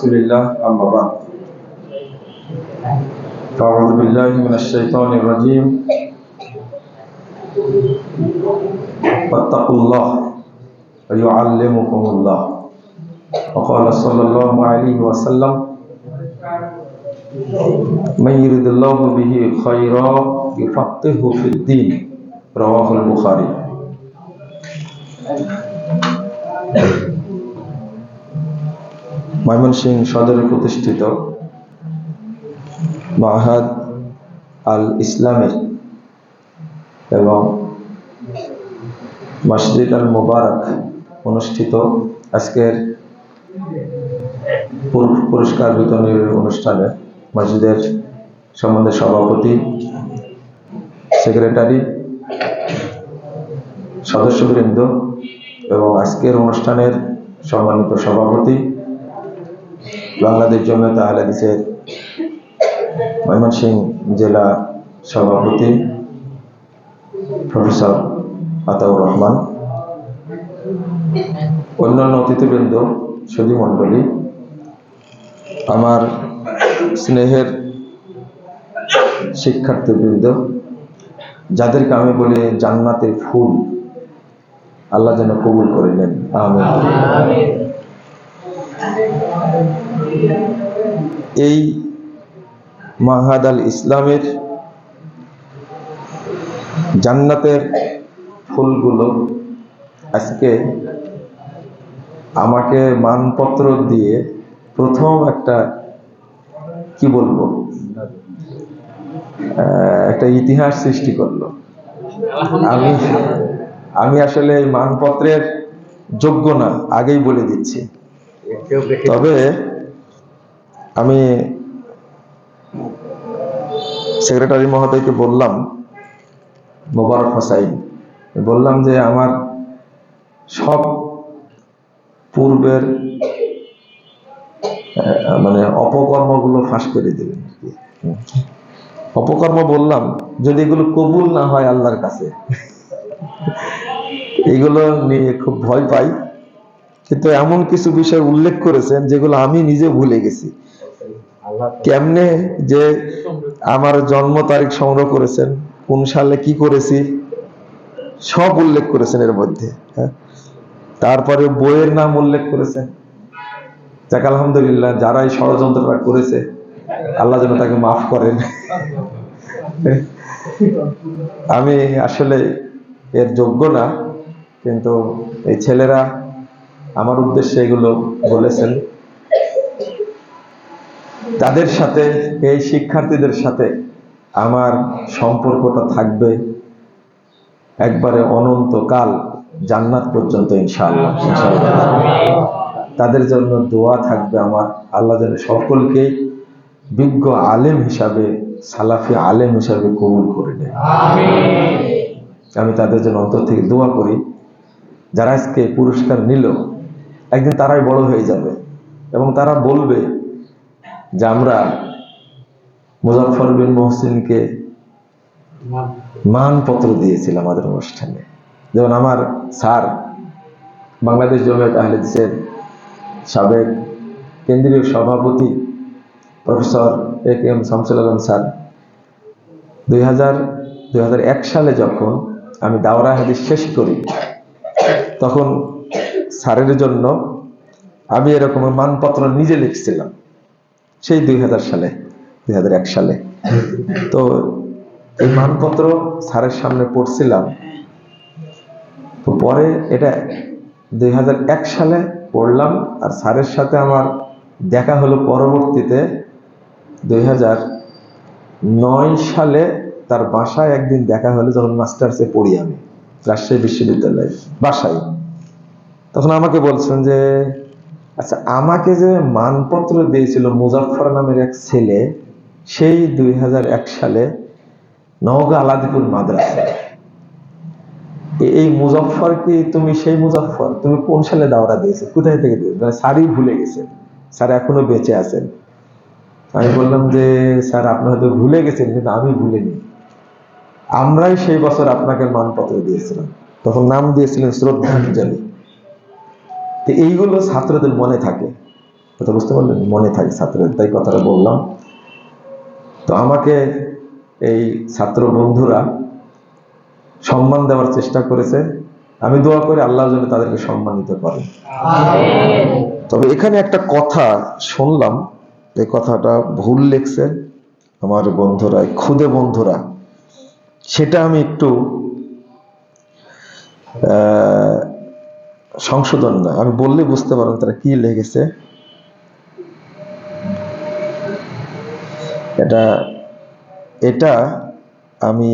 رسول الله أما بعد. فأعوذ بالله من الشيطان الرجيم. واتقوا الله ويعلمكم الله. وقال صلى الله عليه وسلم من يرد الله به خيرا يفقهه في الدين. رواه البخاري. ময়মনসিংহ সদরে প্রতিষ্ঠিত মাহাদ আল ইসলামের এবং মসজিদ আল মোবারক অনুষ্ঠিত আজকের পুর- পুরস্কার বিতরণের অনুষ্ঠানে মসজিদের সম্বন্ধে সভাপতি, সেক্রেটারি, সদস্যবৃন্দ এবং আজকের অনুষ্ঠানের সম্মানিত সভাপতি বাংলাদেশ জমিয়ত আহলে হাদিসের জেলা সভাপতি প্রফেসর আতাউর রহমান, অন্যান্য অতিথিবৃন্দ, সুধী মণ্ডলী, আমার স্নেহের শিক্ষার্থীবৃন্দ, যাদেরকে আমি বলি জান্নাতের ফুল, আল্লাহ যেন কবুল করে নেন। আমিন। এই মাহাদ আল ইসলামের জান্নাতের ফুলগুলো আজকে আমাকে মানপত্র দিয়ে প্রথম একটা কি বলব? একটা ইতিহাস সৃষ্টি করল। আমি আমি আসলে এই মানপত্রের যোগ্য না আগেই বলে দিচ্ছি। তবে আমি সেক্রেটারি মহোদয়কে বললাম, মোবারক হোসাইন বললাম যে আমার সব পূর্বের মানে অপকর্মগুলো ফাঁস করে। হুম। অপকর্ম বললাম, যদি এগুলো কবুল না হয় আল্লাহর কাছে, এগুলো নিয়ে খুব ভয় পাই কিন্তু এমন কিছু বিষয় উল্লেখ করেছেন যেগুলো আমি নিজে ভুলে গেছি কেমনে যে আমার জন্ম তারিখ সংগ্রহ করেছেন, কোন সালে কি করেছি, সব উল্লেখ করেছেন এর মধ্যে হ্যাঁ? তারপরে বইয়ের নাম উল্লেখ করেছেন। যাক, আলহামদুলিল্লাহ, যারা এই ষড়যন্ত্রটা করেছে, আল্লাহ যেন তাকে মাফ করেন। আমি আসলে এর যোগ্য না, কিন্তু এই ছেলেরা আমার উদ্দেশ্যে এগুলো বলেছেন। তাদের সাথে এই শিক্ষার্থীদের সাথে আমার সম্পর্কটা থাকবে একবারে অনন্তকাল জান্নাত পর্যন্ত ইনশাআল্লাহ তাদের জন্য দোয়া থাকবে আমার। আল্লাহ যেন সকলকে বিজ্ঞ আলেম হিসাবে সালাফি আলেম হিসাবে কবুল করে নেয়। আমি তাদের জন্য অন্তর থেকে দোয়া করি যারা আজকে পুরস্কার নিল একদিন তারাই বড় হয়ে যাবে এবং তারা বলবে যে আমরা মুজাফর বিন মহসিনকে মানপত্র দিয়েছিলাম আমাদের অনুষ্ঠানে। যেমন আমার স্যার বাংলাদেশ জমিয়ত আহলে হাদিসের সাবেক কেন্দ্রীয় সভাপতি professor A K M Shamsul Alam sir, দুই হাজার সালে যখন আমি দাওরা হাদিস শেষ করি, তখন স্যারের জন্য আমি এরকম মানপত্র নিজে লিখছিলাম। সেই দুই হাজার সালে, দুই হাজার এক সালে। তো এই মানপত্র স্যারের সামনে পড়ছিলাম। পরে এটা দুই হাজার এক সালে পড়লাম আর স্যারের সাথে আমার দেখা হলো পরবর্তীতে দুই নয় সালে তার বাসায় একদিন দেখা হলো যখন মাস্টার্সে পড়ি আমি, রাজশাহী বিশ্ববিদ্যালয়ে, বাসায়। তখন আমাকে বলছেন যে আচ্ছা আমাকে যে মানপত্র দিয়েছিল মুজাফর নামের এক ছেলে, সেই দুই হাজার এক সালে নওগাঁ আলাদিপুর মাদ্রাসা এই মুজফর কি তুমি সেই মুজফর তুমি কোন সালে দাওরা দিয়েছ? কোথায় থেকে দিয়েছ? মানে স্যারই ভুলে গেছেন। স্যার এখনও বেঁচে আছেন। আমি বললাম যে, স্যার, আপনি হয়তো ভুলে গেছেন, কিন্তু আমি ভুলিনি। আমরাই সেই বছর আপনাকে মানপত্র দিয়েছিলাম। তখন নাম দিয়েছিলেন শ্রদ্ধাঞ্জলি। তো এইগুলো ছাত্রদের মনে থাকে। কথা বুঝতে পারলেন? মনে থাকে ছাত্রদের তাই কথাটা বললাম। তো আমাকে এই ছাত্র বন্ধুরা সম্মান দেওয়ার চেষ্টা করেছে। আমি দোয়া করি আল্লাহ যেন তাদেরকে সম্মানিত করেন। তবে এখানে একটা কথা শুনলাম এই কথাটা ভুল লেখছে আমার বন্ধুরা খুদে বন্ধুরা। সেটা আমি একটু আহ, সংশোধন না আমি বললে বুঝতে পারবেন তারা কি লেগেছে এটা এটা আমি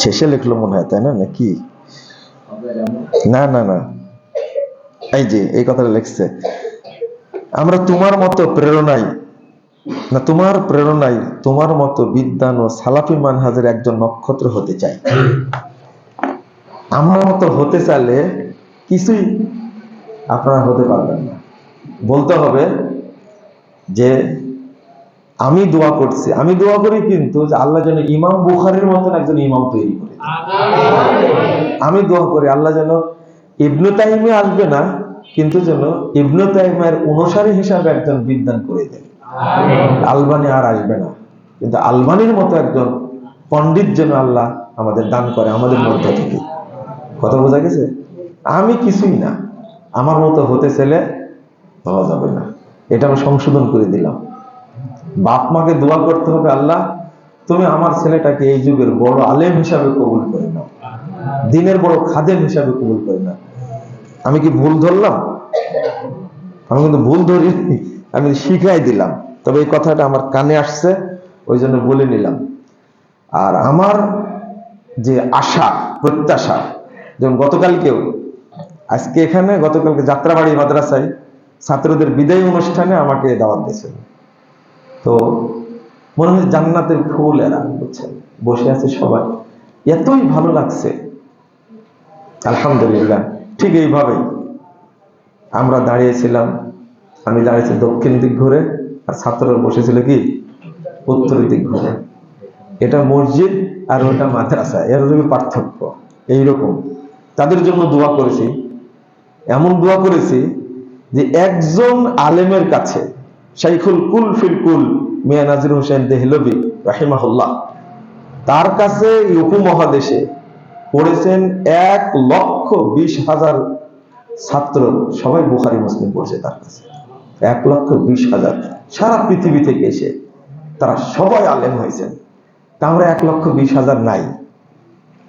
শেষে লিখলো মনে হয়, তাই না? নাকি না না না। এই যে, এই কথাটা লিখছে। আমরা তোমার মতো প্রেরণাই না, তোমার প্রেরণাই তোমার মতো বিদ্যান ও সালাফি মানহাজের একজন নক্ষত্র হতে চাই। আমার মতো হতে চাইলে কিছুই আপনারা হতে পারবেন না। বলতে হবে যে আমি দোয়া করছি। আমি দোয়া করি কিন্তু যে আল্লাহ যেন ইমাম বুখারের মতন একজন ইমাম তৈরি করে আমি দোয়া করি আল্লাহ যেন ইবনু তাইমে আসবে না কিন্তু যেন ইবনু তাইমের অনুসারী হিসাবে একজন বিদ্যান করে দেন আলবানি আর আসবে না। কিন্তু আলবানির মতো একজন পণ্ডিত যেন আল্লাহ আমাদের দান করে আমাদের মধ্য থেকে। কথা বোঝা গেছে? আমি কিছুই না। আমার মতো হতে ছেলে পাওয়া যাবে না। এটা আমি সংশোধন করে দিলাম। বাপ মাকে দোয়া করতে হবে আল্লাহ, তুমি আমার ছেলেটাকে এই যুগের বড় আলেম হিসাবে কবুল করে নাও। দিনের বড় খাদেম হিসাবে কবুল করে নাও। আমি কি ভুল ধরলাম? আমি কিন্তু ভুল ধরিনি। আমি শিখাই দিলাম। তবে এই কথাটা আমার কানে আসছে, ওই জন্য বলে নিলাম। আর আমার যে আশা, প্রত্যাশা যেমন গতকালকেও, আজকে এখানে গতকালকে যাত্রাবাড়ি মাদ্রাসায় ছাত্রদের বিদায় অনুষ্ঠানে আমাকে দাওয়াত দিয়েছিল তো মনে হয় জান্নাতের ফুল এরা, বুঝছেন? বসে আছে সবাই। এতই ভালো লাগছে। আলহামদুলিল্লাহ। ঠিক এইভাবেই আমরা দাঁড়িয়েছিলাম। আমি দাঁড়িয়েছি দক্ষিণ দিক ঘুরে, আর ছাত্ররা বসেছিল কি? উত্তর দিক ঘুরে। এটা মসজিদ আর ওটা মাদ্রাসা। এর পার্থক্য। এইরকম। তাদের জন্য দোয়া করেছি। এমন দোয়া করেছি যে একজন আলেমের কাছে, শাইখুল কুল ফিল কুল, মিয়া নাজির হোসেন দেহলবি রাহিমাহুল্লাহ, তার কাছে উপমহাদেশে পড়েছেন এক লক্ষ বিশ হাজার ছাত্র, সবাই বুখারি, মুসলিম পড়ছে তার কাছে। এক লক্ষ বিশ হাজার। সারা পৃথিবী থেকে এসে তারা সবাই আলেম হয়েছেন। তা আমরা এক লক্ষ বিশ হাজার নাই।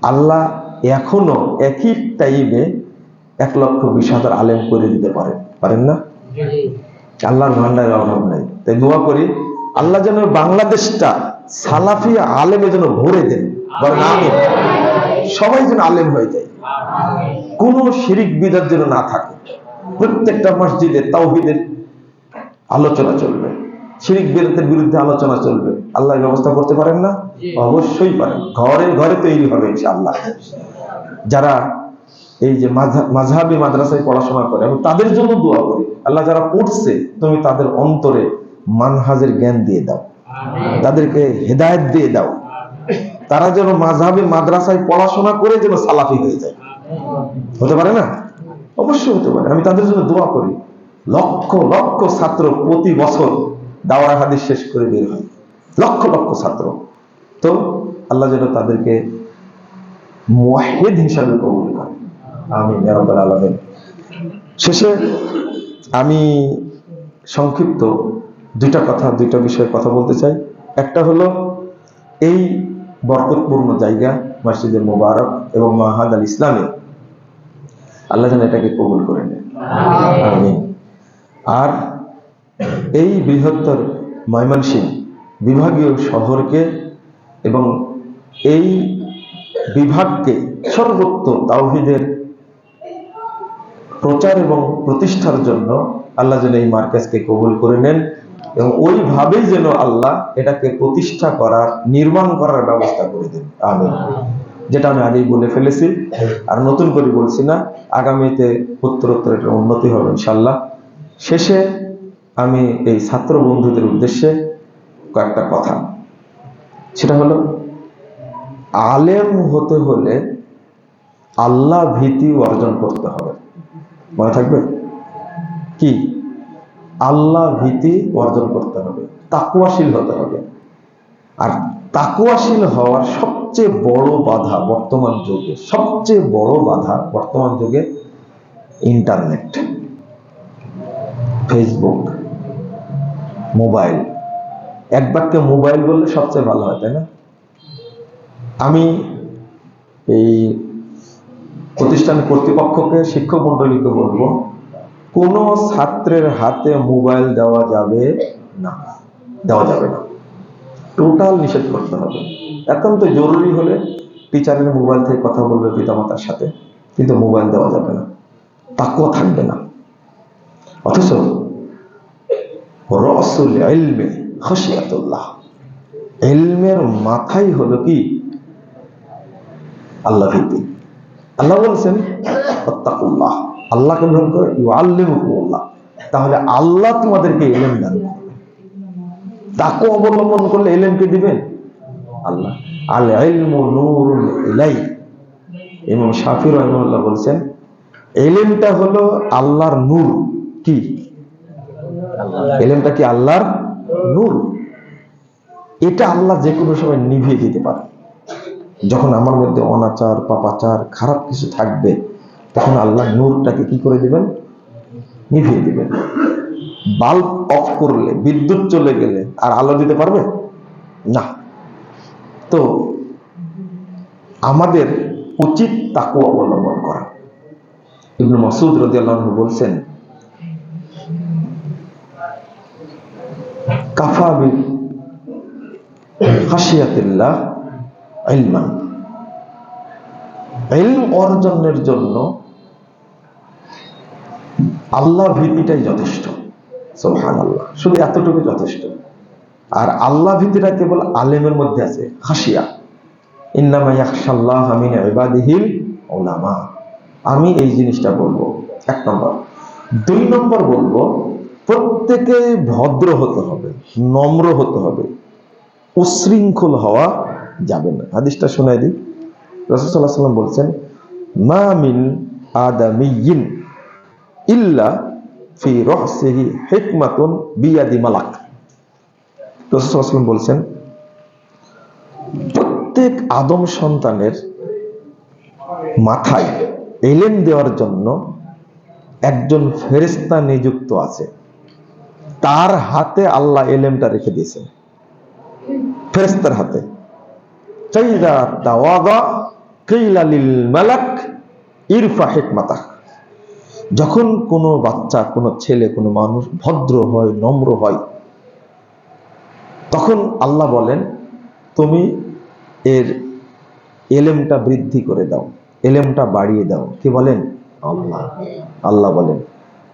আল্লাহ এখনও একই টাইমে এক লক্ষ বিশ হাজার আলেম করে দিতে পারেন পারেন না? আল্লাহর ভান্ডারের অভাব নাই। তাই দোয়া করি আল্লাহ যেন বাংলাদেশটা সালাফি আলেমে যেন ভরে দেন। সবাই যেন আলেম হয়ে যায়। কোন শিরিক বিদাত যেন না থাকে। প্রত্যেকটা মসজিদে তাওহিদের আলোচনা চলবে। শিরিক বিদাতের বিরুদ্ধে আলোচনা চলবে। আল্লাহ ব্যবস্থা করতে পারেন না? অবশ্যই পারেন। ঘরে ঘরে তৈরি হবে ইনশাআল্লাহ। যারা এই যে মাঝা- মাঝহাবি মাদ্রাসায় পড়াশোনা করে আমি তাদের জন্য দোয়া করি। আল্লাহ যারা পড়ছে তুমি তাদের অন্তরে মানহাজের জ্ঞান দিয়ে দাও। তাদেরকে হেদায়েত দিয়ে দাও। তারা যেন মাঝহাবি মাদ্রাসায় পড়াশোনা করে যেন সালাফি হয়ে যায়। হতে পারে না? অবশ্যই হতে পারে। আমি তাদের জন্য দোয়া করি। লক্ষ লক্ষ ছাত্র প্রতি বছর দাওয়া হাদিস শেষ করে বের হয়। লক্ষ লক্ষ ছাত্র। তো আল্লাহ যেন তাদেরকে মুয়াহিদ হিসাবে কবুল করে আমি আলমেন। শেষে আমি সংক্ষিপ্ত দুইটা কথা দুইটা বিষয়ে কথা বলতে চাই। একটা হলো এই বরকতপূর্ণ জায়গা মসজিদে মোবারক এবং মাহাদ আল ইসলামে আল্লাহ যেন এটাকে কবুল করে নেন। আর এই বৃহত্তর ময়মনসিংহ বিভাগীয় শহরকে এবং এই বিভাগকে সর্বত্র তাওহিদের প্রচার এবং প্রতিষ্ঠার জন্য আল্লাহ যেন এই মার্কাজকে কবুল করে নেন এবং ওইভাবেই যেন আল্লাহ এটাকে প্রতিষ্ঠা করার, নির্মাণ করার ব্যবস্থা করে দেন। আমি যেটা আমি আগেই বলে ফেলেছি, আর নতুন করে বলছি না, আগামীতে উত্তরোত্তর এটা উন্নতি হবে ইনশাল্লাহ শেষে আমি এই ছাত্র বন্ধুদের উদ্দেশ্যে কয়েকটা কথা। সেটা হলো আলেম হতে হলে আল্লাহ ভীতি অর্জন করতে হবে। মনে থাকবে? কি? আল্লাহ ভীতি অর্জন করতে হবে তাকুয়াশীল হতে হবে। আর তাকুয়াশীল হওয়ার সবচেয়ে বড় বাধা বর্তমান যুগে, সবচেয়ে বড় বাধা বর্তমান যুগে ইন্টারনেট, ফেসবুক, মোবাইল। এক বাক্যে মোবাইল বললে সবচেয়ে ভালো হয়, তাই না? আমি এই প্রতিষ্ঠান কর্তৃপক্ষকে শিক্ষক মন্ডলীকে বলব, কোনো ছাত্রের হাতে মোবাইল দেওয়া যাবে না। দেওয়া যাবে না। টোটাল নিষেধ করতে হবে। একান্ত জরুরি হলে টিচারের মোবাইল থেকে কথা বলবে পিতামাতার সাথে, কিন্তু মোবাইল দেওয়া যাবে না। তাকেও থাকবে না। অথচ রসুল ইলমে খসিয়াতুল্লাহ। ইলমের মাথাই হলো কি? আল্লাহ ভীতি আল্লাহ বলছেন আল্লাহকে ভয় করে, ইউআল্লিমুকুমুল্লাহ। তাহলে আল্লাহ তোমাদেরকে এলেম দান তাকে অবলম্বন করলে এলেমকে দিবেন? আল্লাহ। আল ইলমু নূরুল ইলাই এবং শাফি রহমাল্লাহ বলছেন, এলেমটা হলো আল্লাহর নূর। কি? এলেমটা কি আল্লাহর নূর? এটা আল্লাহ যে কোনো সময় নিভিয়ে দিতে পারে যখন আমার মধ্যে অনাচার, পাপাচার, খারাপ কিছু থাকবে, তখন আল্লাহ নূরটাকে কি করে দিবেন? নিভিয়ে দিবেন। বাল্ব অফ করলে, বিদ্যুৎ চলে গেলে আর আলো দিতে পারবে? না। তো আমাদের উচিত তাকে অবলম্বন করা। ইবনু মাসুদ রাদিয়াল্লাহু আনহু বলছেন, কাফা বিল অর্জনের জন্য আল্লাহ ভীতিটাই যথেষ্ট সোহান আল্লাহ শুধু এতটুকু যথেষ্ট। আর আল্লাহ ভীতিটা কেবল আলেমের মধ্যে আছে ইবাদিহিল উলামা। আমি এই জিনিসটা বলব। এক নম্বর। দুই নম্বর বলব প্রত্যেকে ভদ্র হতে হবে, নম্র হতে হবে। উশৃঙ্খল হওয়া যাবে না। হাদিসটা শোনাই দিই। রসুল্লাহ সাল্লাম বলছেন, মা মিন আদামিয়িন ইল্লা ফি হিকমাতুন বিয়াদি মালাক। বলছেন, প্রত্যেক আদম সন্তানের মাথায় এলেন দেওয়ার জন্য একজন ফেরেস্তা নিযুক্ত আছে। তার হাতে আল্লাহ এলেমটা রেখে দিয়েছেন। ফেরেস্তার হাতে। চাইদা তাওয়াদা কিলা লিল মালাক ইরফা হিকমাতা। যখন কোনো বাচ্চা কোনো ছেলে কোনো মানুষ ভদ্র হয় নম্র হয় তখন আল্লাহ বলেন তুমি এর এলেমটা বৃদ্ধি করে দাও এলেমটা বাড়িয়ে দাও। কি বলেন? আল্লাহ। আল্লাহ বলেন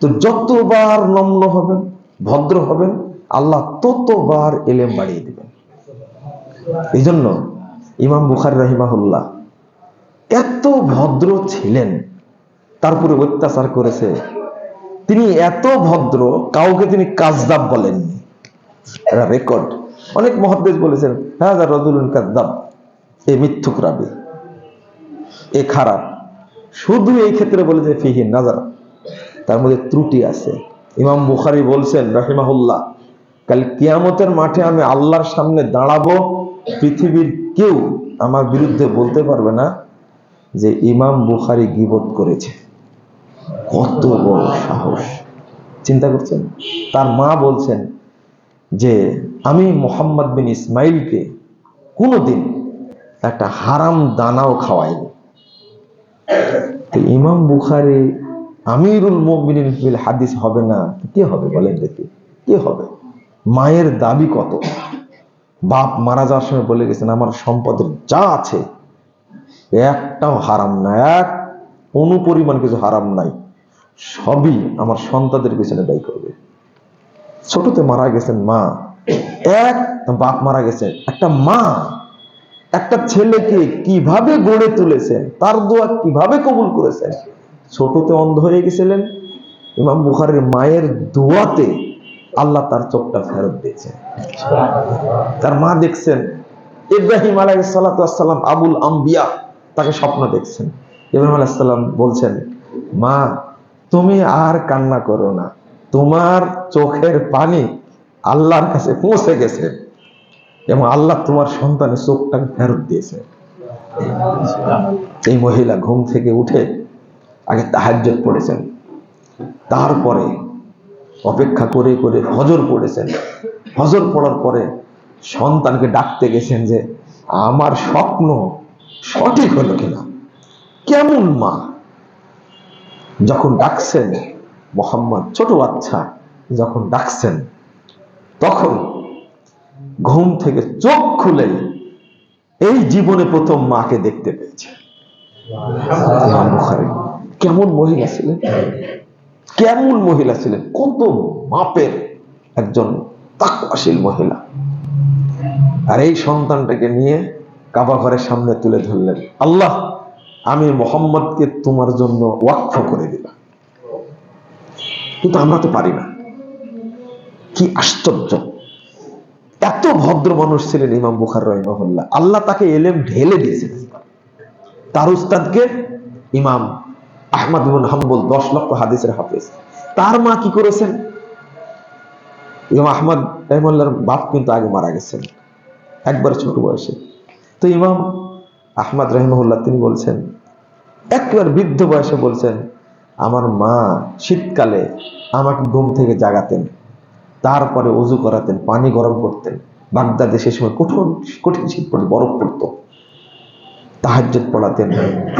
তো যতবার নম্র হবেন ভদ্র হবেন আল্লাহ ততবার এলেম বাড়িয়ে দেবেন। এই জন্য ইমাম বুখার রহিমাহুল্লাহ এত ভদ্র ছিলেন তারপরে অত্যাচার করেছে। তিনি এত ভদ্র, কাউকে তিনি কাজদাব বলেননি। রেকর্ড অনেক মহাদ্দেশ বলেছেন হ্যাঁ রজুলুন কাজদাব এ মিথ্যুক রাবি, এ খারাপ। শুধু এই ক্ষেত্রে বলেছে ফিহিন নাজার। তার মধ্যে ত্রুটি আছে। ইমাম বুখারি বলছেন, রাহিমাহুল্লাহ, কাল কিয়ামতের মাঠে আমি আল্লাহর সামনে দাঁড়াবো, পৃথিবীর কেউ আমার বিরুদ্ধে বলতে পারবে না যে ইমাম বুখারি গিবত করেছে। কত বড় সাহস। চিন্তা করছেন? তার মা বলছেন যে, আমি মোহাম্মদ বিন ইসমাইলকে কোনোদিন একটা হারাম দানাও খাওয়াইনি। ইমাম বুখারি আমিরুল মুমিনিন হাদিস হবে না? কে হবে বলেন দেখি। কে হবে? মায়ের দাবি কত? বাপ মারা যাওয়ার সময় বলে গেছেন, আমার সম্পদের যা আছে, একটাও হারাম না, এক অনুপরিমাণ কিছু হারাম নাই, সবই আমার সন্তানদের পিছনে ব্যয় করবে। ছোটতে মারা গেছেন মা, এক বাপ মারা গেছে একটা মা, একটা ছেলেকে কীভাবে গড়ে তুলেছেন, তার দোয়া কীভাবে কবুল করেছেন? ছোটতে অন্ধ হয়ে গেছিলেন, ইমাম বুখারের মায়ের দোয়াতে আল্লাহ তার চোখটা ফেরত দিয়েছেন। তার মা দেখছেন, ইব্রাহিম আলাই আলাইসাল্লাম আবুল আম্বিয়া তাকে স্বপ্ন দেখছেন। ইব্রাহিম আলাইসাল্লাম বলছেন, মা, তুমি আর কান্না করো না। তোমার চোখের পানি আল্লাহর কাছে পৌঁছে গেছে এবং আল্লাহ তোমার সন্তানের চোখটাকে ফেরত দিয়েছে। এই মহিলা ঘুম থেকে উঠে আগে তাহাজ্জত পড়েছেন। তারপরে অপেক্ষা করে করে হজর পড়েছেন। হজর পড়ার পরে সন্তানকে ডাকতে গেছেন যে আমার স্বপ্ন সঠিক হলো কিনা? কেমন মা? যখন ডাকছেন মোহাম্মদ ছোট বাচ্চা যখন ডাকছেন তখন ঘুম থেকে চোখ খুলে এই জীবনে প্রথম মাকে দেখতে পেয়েছে কেমন মহিলা ছিলেন? কেমন মহিলা ছিলেন? কত মাপের একজন তাকওয়াশীল মহিলা। আর এই সন্তানটাকে নিয়ে কাবা ঘরের সামনে তুলে ধরলেন। আল্লাহ, আমি মোহাম্মদকে তোমার জন্য ওয়াক্ফ করে দিলাম। কিন্তু আমরা তো পারি না। কি আশ্চর্য। এত ভদ্র মানুষ ছিলেন ইমাম বুখার রহিমহল্লা আল্লাহ তাকে এলেম ঢেলে দিয়েছিলেন তার উস্তাদকে ইমাম আহমদ ইবন হাম্বল দশ লক্ষ হাদিসের হাফেজ। তার মা কি করেছেন? ইমাম আহমদ রহমাল্লার বাপ কিন্তু আগে মারা গেছেন একবার ছোট বয়সে। তো ইমাম আহমদ রহমুল্লাহ তিনি বলছেন, একবার বৃদ্ধ বয়সে বলছেন, আমার মা শীতকালে আমাকে ঘুম থেকে জাগাতেন, তারপরে অজু করাতেন, পানি গরম করতেন, বাগদাদে সে সময় কঠিন কঠিন শীত পড়তো বরফ পড়তো। তাহাজ্জুদ পড়াতেন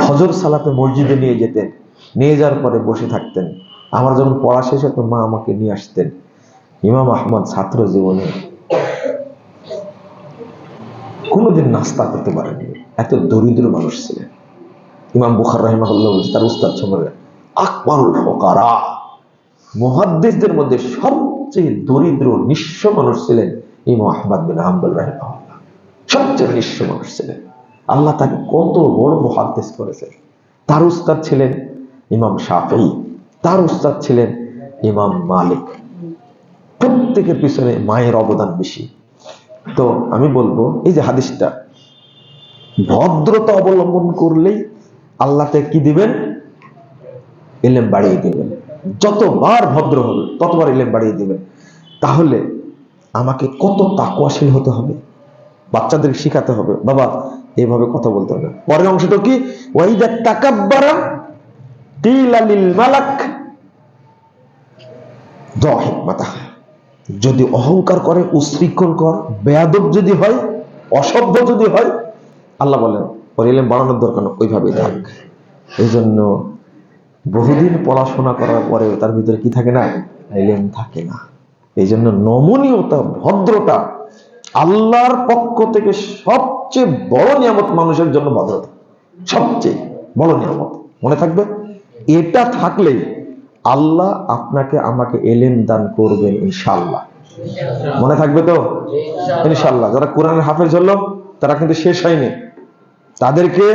হজর সালাতে মসজিদে নিয়ে যেতেন নিয়ে যাওয়ার পরে বসে থাকতেন। আমার যখন পড়া শেষ হতো, মা আমাকে নিয়ে আসতেন। ইমাম আহমদ ছাত্র জীবনে কোনোদিন নাস্তা করতে পারেননি। এত দরিদ্র মানুষ ছিলেন। ইমাম বুখার রহমাহুল্লাহ তার উস্তাদ সম্পর্কে আকবরুল ফকারা। মহাদ্দেশদের মধ্যে সবচেয়ে দরিদ্র, নিঃস্ব মানুষ ছিলেন ইমাম আহমদ বিন হাম্বল রাহিমাহুল্লাহ। সবচেয়ে নিঃস্ব মানুষ ছিলেন। আল্লাহ তাকে কত বড় মহাদ্দেশ করেছেন। তার উস্তাদ ছিলেন ইমাম শাফি, তার উস্তাদ ছিলেন ইমাম মালিক। প্রত্যেকের পিছনে মায়ের অবদান বেশি। তো আমি বলব, এই যে হাদিসটা, ভদ্রতা অবলম্বন করলেই আল্লাহ কি দিবেন? এলেম বাড়িয়ে দিবেন। যতবার ভদ্র হবে ততবার এলেম বাড়িয়ে দিবেন। তাহলে আমাকে কত তাকুয়াশীল হতে হবে, বাচ্চাদের শিখাতে হবে। বাবা এইভাবে কথা বলতে হবে পরের অংশটা কি? ওয়াইদা তাকাব্বারা তিলালিল যদি অহংকার করে, উশৃঙ্খল কর, বেয়াদব যদি হয়, অসভ্য যদি হয়, আল্লাহ বলেন, ওর বাড়ানোর দরকার না ওইভাবেই থাক। এই জন্য বহুদিন পড়াশোনা করার পরে তার ভিতরে কি থাকে না? এলেম থাকে না। এই জন্য নমনীয়তা, ভদ্রতা আল্লাহর পক্ষ থেকে সবচেয়ে বড় নিয়ামত মানুষের জন্য ভদ্রতা। সবচেয়ে বড় নিয়ামত। মনে থাকবে? এটা থাকলেই আল্লাহ আপনাকে আমাকে এলেম দান করবেন ইনশাল্লাহ মনে থাকবে তো? ইনশাল্লাহ যারা কোরআনের হাফেজ হলো, তারা কিন্তু শেষ হয়নি। তাদেরকে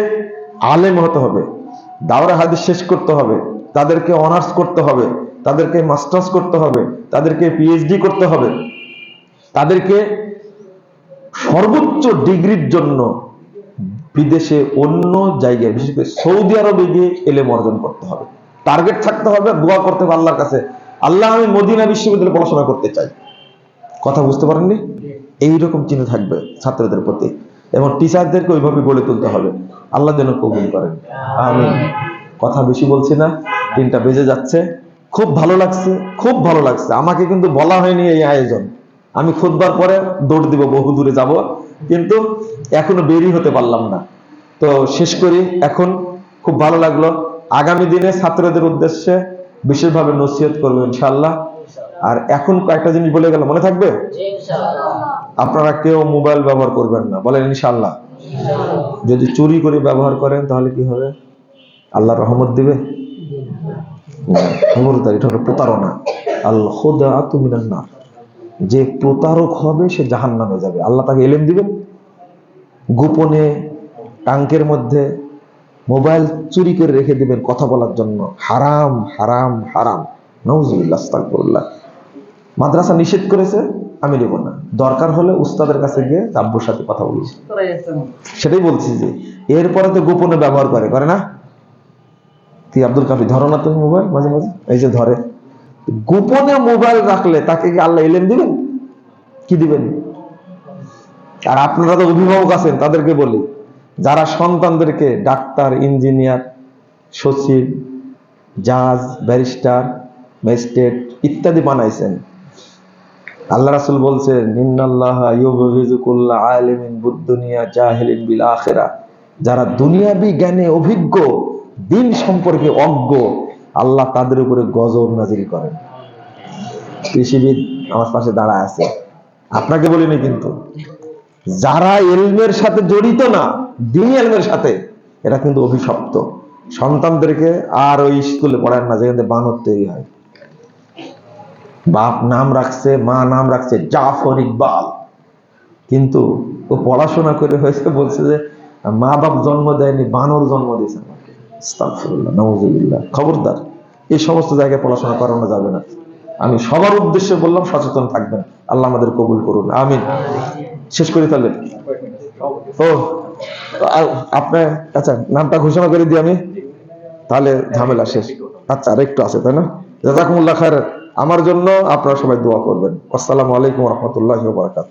আলেম হতে হবে, দাওরা হাদিস শেষ করতে হবে, তাদেরকে অনার্স করতে হবে, তাদেরকে মাস্টার্স করতে হবে, তাদেরকে পিএইচডি করতে হবে। তাদেরকে সর্বোচ্চ ডিগ্রির জন্য বিদেশে অন্য জায়গায়, বিশেষ করে সৌদি আরবে গিয়ে এলেম অর্জন করতে হবে। টার্গেট থাকতে হবে, দোয়া করতে হবে আল্লাহর কাছে। আল্লাহ আমি মদিনা বিশ্ববিদ্যালয়ে পড়াশোনা করতে চাই। কথা বুঝতে পারেননি? এইরকম চিন্তা থাকবে ছাত্রদের প্রতি। এবং টিচারদেরকে ওইভাবে গড়ে তুলতে হবে। আল্লাহ যেন কবুল করেন। আমি কথা বেশি বলছি না। তিনটা বেজে যাচ্ছে। খুব ভালো লাগছে, খুব ভালো লাগছে। আমাকে কিন্তু বলা হয়নি এই আয়োজন। আমি খুদবার পরে দৌড় দিব বহু দূরে যাব। কিন্তু এখনও বেরি হতে পারলাম না। তো শেষ করি এখন খুব ভালো লাগল। আগামী দিনে ছাত্রদের উদ্দেশ্যে বিশেষভাবে নসিহত করব ইনশাল্লাহ আর এখন কয়েকটা জিনিস বলে গেল মনে থাকবে? আপনারা কেউ মোবাইল ব্যবহার করবেন না বলেন ইনশাল্লাহ যদি চুরি করে ব্যবহার করেন তাহলে কি হবে? আল্লাহ রহমত দিবে? খবরদার এটা হলো প্রতারণা। আল্লাহ খোদা তুমিনার না যে প্রতারক হবে সে জাহান নামে যাবে। আল্লাহ তাকে এলেম দিবেন। গোপনে টাঙ্কের মধ্যে মোবাইল চুরি করে রেখে দিবেন কথা বলার জন্য। হারাম হারাম হারাম। নজুবিল্লাহ মাদ্রাসা নিষেধ করেছে আমি নেব না। দরকার হলে উস্তাদের কাছে গিয়ে আব্বুর সাথে কথা বলছি সেটাই বলছি যে এরপরে তো গোপনে ব্যবহার করে করে না? তুই আব্দুল কাফি ধরো না তুমি মোবাইল মাঝে মাঝে। এই যে ধরে। গোপনে মোবাইল রাখলে তাকে কি আল্লাহ এলেম দিবেন? কি দিবেন? আর আপনারা তো অভিভাবক আছেন, তাদেরকে বলি, যারা সন্তানদেরকে ডাক্তার, ইঞ্জিনিয়ার, সচিব, জাজ, ব্যারিস্টার, ম্যাজিস্ট্রেট ইত্যাদি বানাইছেন। আল্লাহ রাসুল বুদ্দুনিয়া জাহিলিন বিল আখিরা যারা দুনিয়াবি জ্ঞানে অভিজ্ঞ, দিন সম্পর্কে অজ্ঞ আল্লাহ তাদের উপরে গজব নাজিল করেন। কৃষিবিদ আমার পাশে দাঁড়ায় আছে। আপনাকে বলিনি কিন্তু, যারা এলমের সাথে জড়িত না, দিনী এলমের সাথে, এরা কিন্তু অভিশপ্ত। সন্তানদেরকে আর ওই স্কুলে পড়ায় না, যেখানে বানর তৈরি হয়। বাপ নাম রাখছে, মা নাম রাখছে, জাফর ইকবাল। কিন্তু ও পড়াশোনা করে হয়েছে, বলছে যে মা বাপ জন্ম দেয়নি, বানর জন্ম দিয়েছে আমাকে। খবরদার। এই সমস্ত জায়গায় পড়াশোনা করানো যাবে না। আমি সবার উদ্দেশ্যে বললাম, সচেতন থাকবেন। আল্লাহ আমাদের কবুল করুন। আমিন। শেষ করি তাহলে? ও আপনার আচ্ছা নামটা ঘোষণা করে দিই আমি। তাহলে ঝামেলা শেষ। আচ্ছা আর একটু আছে, তাই না? জাজাকুমুল্লাহ খায়ের আমার জন্য আপনারা সবাই দোয়া করবেন। আসসালামু আলাইকুম রহমতুল্লাহ বারাকাত